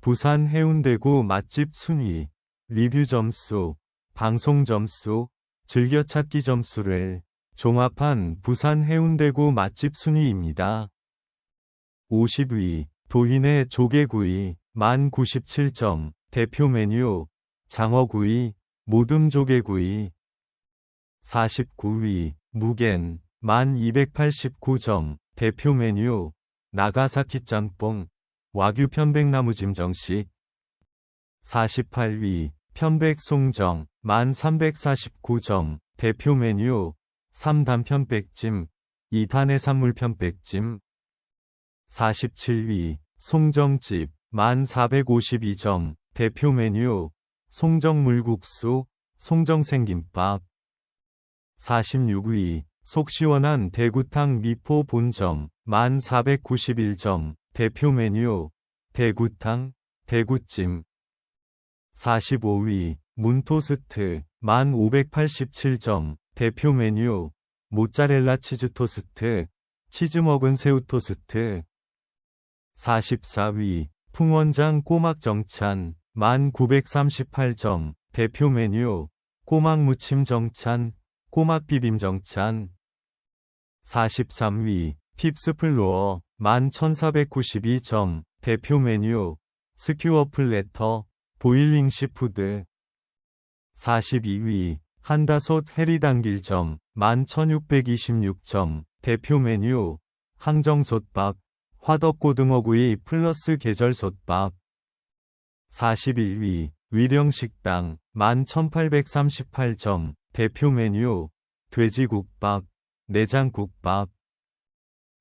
부산 해운대구 맛집 순위, 리뷰 점수, 방송 점수, 즐겨찾기 점수를 종합한 부산 해운대구 맛집 순위입니다. 50위, 도인의 조개구이, 만 97점, 대표 메뉴, 장어구이, 모듬 조개구이. 49위, 무겐, 만 289점, 대표 메뉴, 나가사키 짬뽕, 와규 편백나무 짐 정식. 48위, 편백송정, 만 349점, 대표 메뉴, 3단 편백찜, 2단 해산물 편백찜. 47위, 송정집, 만 452점, 대표 메뉴, 송정물국수, 송정생김밥. 46위, 속 시원한 대구탕 미포 본점, 만 491점, 대표 메뉴, 대구탕, 대구찜. 45위, 문토스트, 만 587점, 대표 메뉴, 모짜렐라 치즈 토스트, 치즈 먹은 새우 토스트. 44위, 풍원장 꼬막 정찬, 만 938점, 대표 메뉴, 꼬막 무침 정찬, 꼬막 비빔 정찬. 43위, 핍스플로어, 만 1492점, 대표 메뉴, 스큐어 플래터, 보일링 시 푸드. 42위, 한다솥 해리당길점, 만 1626점, 대표 메뉴, 항정솥밥, 화덕고등어구이 플러스 계절솥밥. 41위, 위령식당, 만 1838점, 대표 메뉴, 돼지국밥, 내장국밥.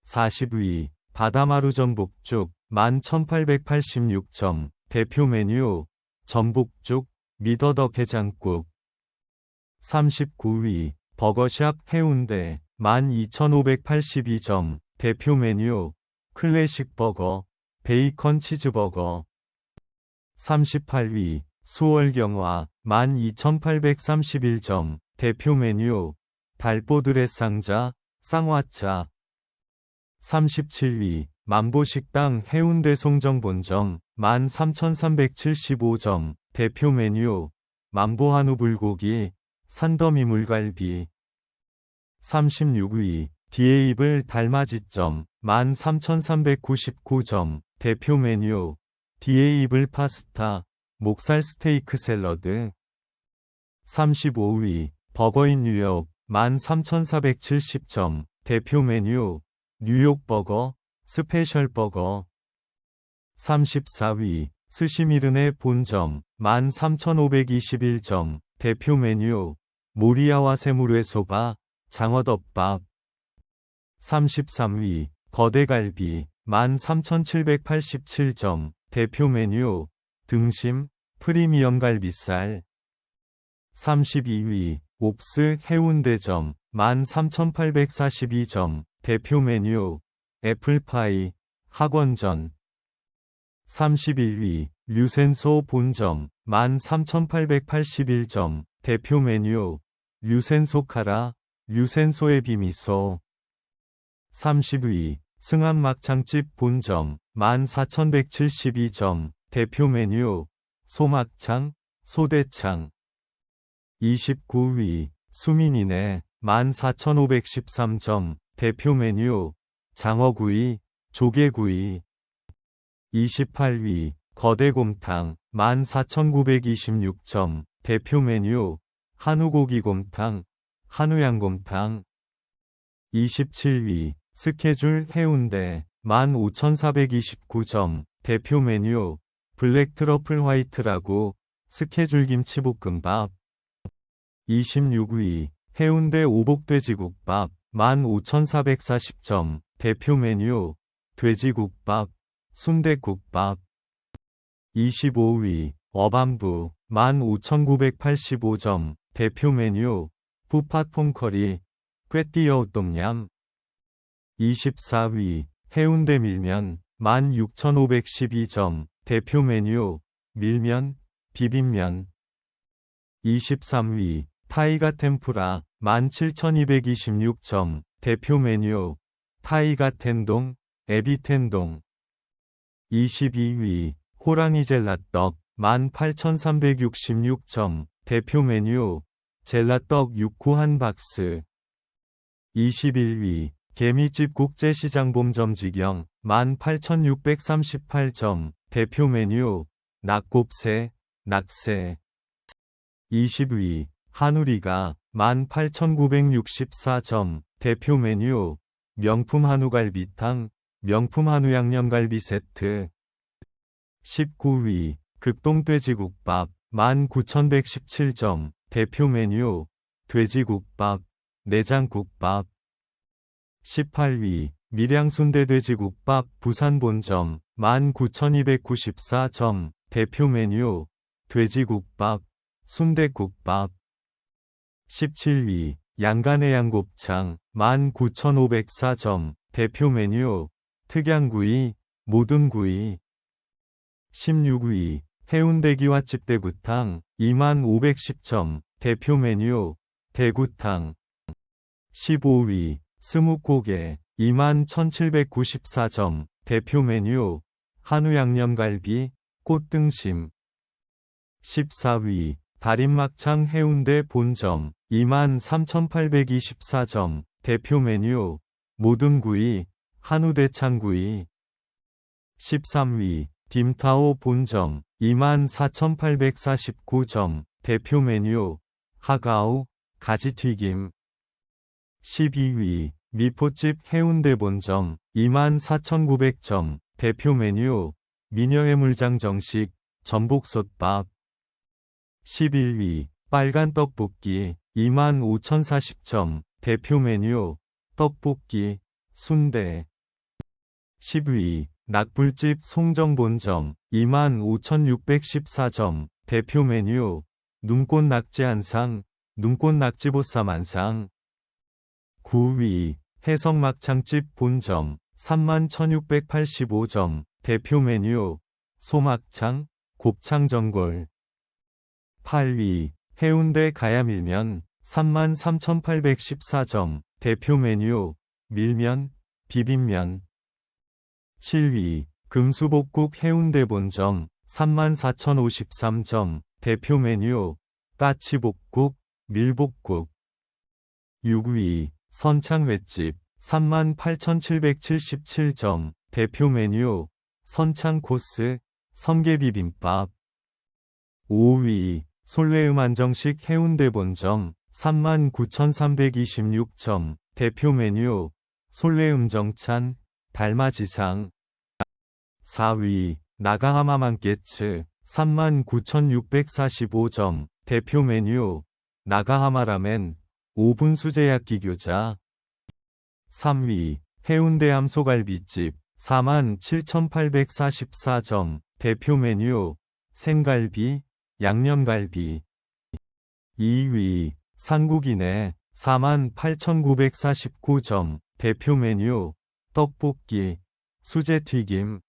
40위, 바다마루 전복죽, 만 1886점, 대표 메뉴, 전복죽, 미더덕 해장국. 39위, 버거샵 해운대, 만 2582점, 대표 메뉴, 클래식 버거, 베이컨 치즈버거. 38위, 수월경화, 12,831점, 대표 메뉴, 달보드레 상자, 쌍화차. 37위, 만보식당 해운대 송정본점, 13,375점, 대표 메뉴, 만보한우 불고기, 산더미 물갈비. 36위, 디에이블 달맞이점, 13,399점, 대표 메뉴, 디에이블 파스타, 목살 스테이크 샐러드. 35위, 버거인 뉴욕, 13,470점, 대표 메뉴, 뉴욕 버거, 스페셜 버거. 34위, 스시미른의 본점, 13,521점, 대표 메뉴, 모리아와 세무르의 소바, 장어덮밥. 33위, 거대갈비, 13,787점, 대표 메뉴, 등심, 프리미엄 갈비살. 32위, 옵스 해운대점, 13,842점, 대표 메뉴, 애플파이, 학원전. 31위, 류센소 본점, 13,881점, 대표 메뉴, 류센소 카라, 류센소의 비미소. 30위, 승한 막창집 본점, 14,172점, 대표 메뉴, 소막창, 소대창. 29위, 수민이네, 14,513점, 대표 메뉴, 장어구이, 조개구이. 28위, 거대곰탕, 14,926점, 대표 메뉴, 한우고기곰탕, 한우양곰탕. 27위, 스케줄 해운대, 15,429점, 대표 메뉴, 블랙 트러플 화이트라고, 스케줄 김치볶음밥. 26위, 해운대 오복 돼지국밥, 15,440점, 대표 메뉴, 돼지국밥, 순대국밥. 25위, 어반부, 15,985점, 대표 메뉴, 부팟퐁커리, 꿰띠어우똠얌. 24위, 해운대 밀면, 16,512점, 대표 메뉴, 밀면, 비빔면. 23위, 타이가 템푸라, 17,226점, 대표 메뉴, 타이가 텐동, 에비 텐동. 22위, 호랑이 젤라떡 18,366점 대표 메뉴 젤라떡 6호 한 박스 21위 개미집 국제시장 봄점 지경 18,638점 대표 메뉴 낙곱새, 낙새 20위 한우리가 18,964점 대표 메뉴 명품 한우갈비탕, 명품 한우 양념갈비 세트. 19위 극동돼지국밥 19,117점 대표 메뉴 돼지국밥, 내장국밥. 18위 밀양순대 돼지국밥 부산 본점 19,294점 대표 메뉴 돼지국밥, 순대국밥 17위 양간의 양곱창 19,504점 대표 메뉴 특양구이, 모둠구이. 16위 해운대 기와 집 대구탕 2510점 대표 메뉴 대구탕. 15위 스무고개 21,794점 대표 메뉴 한우 양념갈비 꽃등심. 14위 다림막창 해운대 본점 23,824점 대표 메뉴 모둠구이 한우대창구이. 13위 딤타오 본점 24,849점 대표 메뉴 하가오 가지튀김. 12위 미포집 해운대 본점 24,900점 대표 메뉴 미녀의 물장 정식 전복솥밥 11위 빨간 떡볶이 25,040점 대표 메뉴 떡볶이 순대. 10위 낙불집 송정본점 25,614점 대표 메뉴 눈꽃 낙지 한상 눈꽃 낙지보쌈 한상. 9위 해성 막창집 본점 31,685점 대표 메뉴 소막창 곱창 전골 8위 해운대 가야 밀면 33,814점 대표 메뉴 밀면 비빔면. 7위 금수복국 해운대 본점 34,053점 대표 메뉴 까치복국 밀복국. 6위 선창 횟집 38,777점 대표 메뉴 선창 코스 성게비빔밥. 5위 솔레음 안정식 해운대 본점 39,326점 대표 메뉴 솔레음 정찬 달마지상. 4위 나가하마 만깨츠 39,645점 대표 메뉴 나가하마 라멘 오븐 수제야끼 교자. 3위 해운대 암소갈비집 47,844점 대표 메뉴 생갈비 양념갈비 2위 상국이네 48,949점 대표 메뉴 떡볶이 수제튀김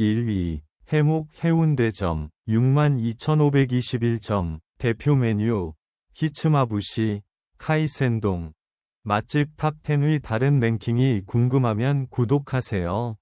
1위 해묵 해운대점 62,521점 대표 메뉴 히츠마부시 카이센동 맛집 탑10의 다른 랭킹이 궁금하면 구독하세요.